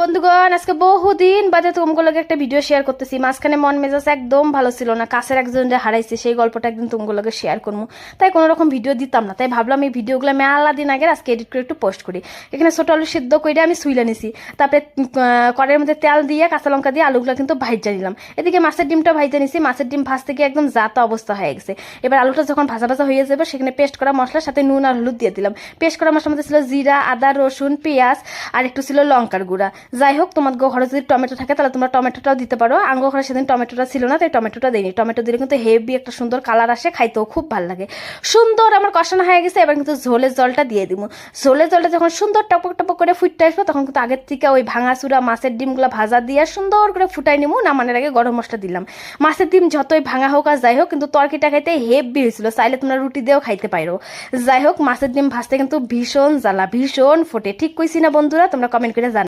বন্ধুগণ, আজকে বহুদিন বাদে তুমগুলোকে একটা ভিডিও শেয়ার করতেছি। মাঝখানে মন মেজাজ একদম ভালো ছিল না। কাছের একজন যে হারাইছে, সেই গল্পটা একদিন তুমগুলোকে শেয়ার করব তাই কোনো রকম ভিডিও দিতাম না। তাই ভাবলাম এই ভিডিওগুলো মেলা দিন আগে আজকে এডিট করে একটু পোস্ট করি। এখানে ছোট আলু সিদ্ধ করে আমি সুইলে নিছি। তারপরে কড়ের মধ্যে তেল দিয়ে, কাঁচা লঙ্কা দিয়ে আলুগুলো কিন্তু ভাইজা নিলাম। এদিকে মাছের ডিমটা ভাইজা নিছি। মাছের ডিম ভাজ থেকে একদম জাতা অবস্থা হয়ে গেছে। এবার আলুটা যখন ভাজা ভাজা হয়ে যাবে, সেখানে পেস্ট করা মশলার সাথে নুন আর হলুদ দিয়ে দিলাম। পেস্ট করা মশলার মধ্যে ছিল জিরা, আদা, রসুন, পেঁয়াজ আর একটু ছিল লঙ্কার গুঁড়া। যাই হোক তোমার ঘরে যদি টমেটো থাকে, তাহলে তোমরা টমেটোটাও দিতে পারো। আঙ্গো ঘরে সেদিন টমেটোটা ছিল না, তাই টমেটোটা দিইনি। টমেটো দিলে কিন্তু হেভি একটা সুন্দর কালার আসে, খাইতেও খুব ভালো লাগে। সুন্দর আমার কষানো হয়ে গেছে, এবার কিন্তু ঝোলের জলটা দিয়ে দিব। ঝোলের জলটা যখন সুন্দর টপক টপক করে ফুটতে আসবে, তখন কিন্তু আগের থেকে ওই ভাঙা চুরা মাছের ডিমগুলো ভাজা দিয়ে সুন্দর করে ফুটাই নিবো, নামানোর আগে গরম মশলা দিলাম। মাছের ডিম যতই ভাঙা হোক আর যাই হোক, কিন্তু তরকিটা খাইতে হেভি হয়েছিল, চাইলে তোমরা রুটি দিয়েও খাইতে পারো। যাই হোক, মাছের ডিম ভাজতে কিন্তু ভীষণ জ্বালা, ভীষণ ফোটে। ঠিক কইছি না বন্ধুরা, তোমরা কমেন্ট করে জানো